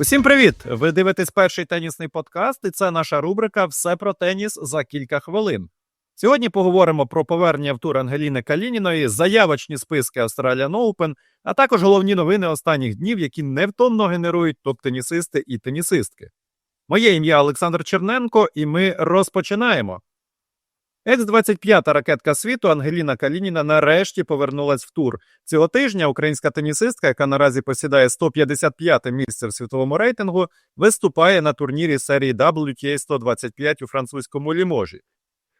Усім привіт! Ви дивитесь перший тенісний подкаст, і це наша рубрика Все про теніс за кілька хвилин. Сьогодні поговоримо про повернення в тур Ангеліни Калініної, заявочні списки Australian Open, а також головні новини останніх днів, які невтомно генерують топ-тенісисти і тенісистки. Моє ім'я Олександр Черненко, і ми розпочинаємо. Екс-25 ракетка світу Ангеліна Калініна нарешті повернулась в тур. Цього тижня українська тенісистка, яка наразі посідає 155 місце в світовому рейтингу, виступає на турнірі серії WTA 125 у французькому Ліможі.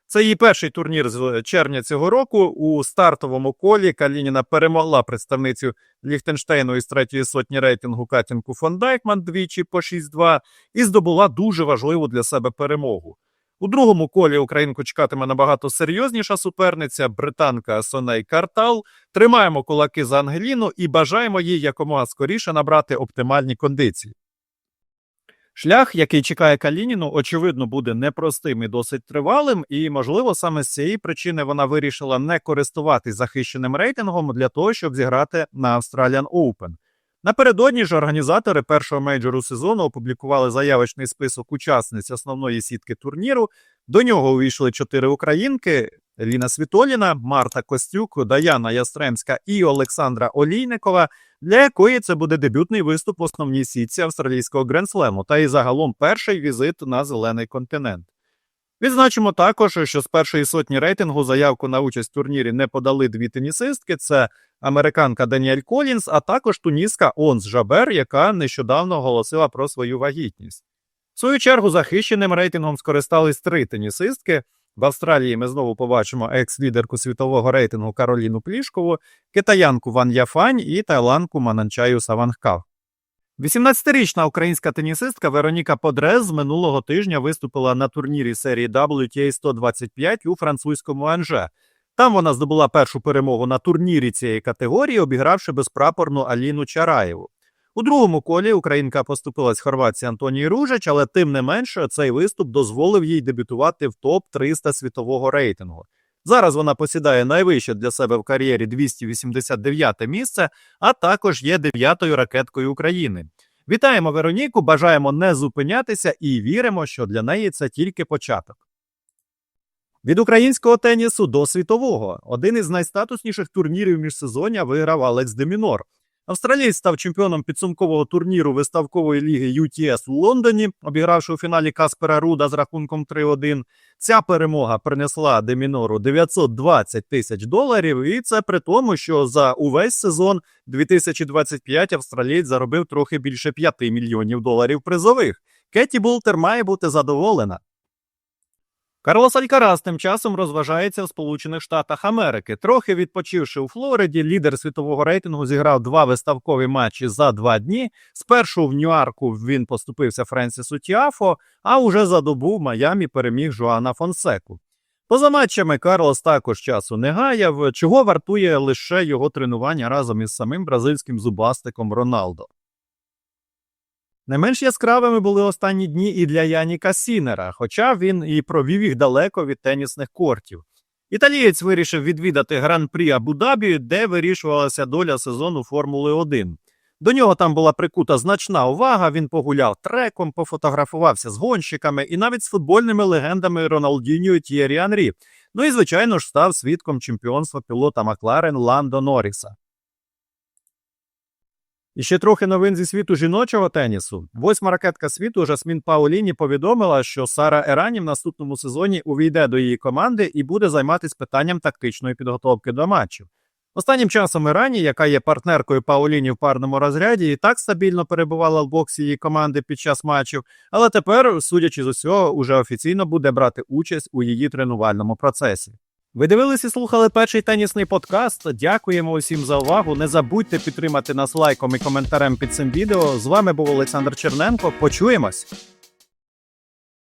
Це її перший турнір з червня цього року. У стартовому колі Калініна перемогла представницю Ліхтенштейну із третьої сотні рейтингу Катінку фон Дайкман двічі по 6-2 і здобула дуже важливу для себе перемогу. У другому колі українку чекатиме набагато серйозніша суперниця, британка Соней Картал. Тримаємо кулаки за Ангеліну і бажаємо їй якомога скоріше набрати оптимальні кондиції. Шлях, який чекає Калініну, очевидно, буде непростим і досить тривалим, і, можливо, саме з цієї причини вона вирішила не користуватись захищеним рейтингом для того, щоб зіграти на Australian Open. Напередодні ж організатори першого мейджору сезону опублікували заявочний список учасниць основної сітки турніру. До нього увійшли чотири українки: Ліна Світоліна, Марта Костюк, Даяна Ястремська і Олександра Олійникова, для якої це буде дебютний виступ в основній сітці австралійського гренслему та і загалом перший візит на зелений континент. Відзначимо також, що з першої сотні рейтингу заявку на участь в турнірі не подали дві тенісистки: це американка Даніель Колінс, а також туніска Онс Жабер, яка нещодавно оголосила про свою вагітність. В свою чергу захищеним рейтингом скористались три тенісистки. В Австралії ми знову побачимо екс-лідерку світового рейтингу Кароліну Плішкову, китаянку Ван Яфань і тайландку Мананчаю Савангкав. 18-річна українська тенісистка Вероніка Подрез з минулого тижня виступила на турнірі серії WTA 125 у французькому Анже. Там вона здобула першу перемогу на турнірі цієї категорії, обігравши безпрапорну Аліну Чараєву. У другому колі українка поступилась Хорватії Антонії Ружич, але тим не менше цей виступ дозволив їй дебютувати в топ 300 світового рейтингу. Зараз вона посідає найвище для себе в кар'єрі 289 місце, а також є дев'ятою ракеткою України. Вітаємо Вероніку, бажаємо не зупинятися і віримо, що для неї це тільки початок. Від українського тенісу до світового один із найстатусніших турнірів міжсезоння виграв Алекс Демінор. Австралієць став чемпіоном підсумкового турніру виставкової ліги UTS у Лондоні, обігравши у фіналі Каспера Руда з рахунком 3-1. Ця перемога принесла Демінору 920 тисяч доларів, і це при тому, що за увесь сезон 2025 австралієць заробив трохи більше 5 мільйонів доларів призових. Кеті Бултер має бути задоволена. Карлос Алькарас тим часом розважається в Сполучених Штатах Америки. Трохи відпочивши у Флориді, лідер світового рейтингу зіграв два виставкові матчі за два дні. Спершу в Ньюарку він поступився Френсісу Тіафо, а уже за добу в Майамі переміг Жоана Фонсеку. Поза матчами Карлос також часу не гаяв, чого вартує лише його тренування разом із самим бразильським зубастиком Роналдо. Не менш яскравими були останні дні і для Яніка Сінера, хоча він і провів їх далеко від тенісних кортів. Італієць вирішив відвідати гран-прі Абу-Дабі, де вирішувалася доля сезону Формули 1. До нього там була прикута значна увага. Він погуляв треком, пофотографувався з гонщиками і навіть з футбольними легендами Роналдіньо і Т'єрі Анрі. Ну і, звичайно ж, став свідком чемпіонства пілота Макларен Ландо Норріса. І ще трохи новин зі світу жіночого тенісу. Восьма ракетка світу Жасмін Пауліні повідомила, що Сара Ерані в наступному сезоні увійде до її команди і буде займатися питанням тактичної підготовки до матчів. Останнім часом Ерані, яка є партнеркою Пауліні в парному розряді, і так стабільно перебувала в боксі її команди під час матчів, але тепер, судячи з усього, уже офіційно буде брати участь у її тренувальному процесі. Ви дивились і слухали перший тенісний подкаст. Дякуємо усім за увагу. Не забудьте підтримати нас лайком і коментарем під цим відео. З вами був Олександр Черненко. Почуємось.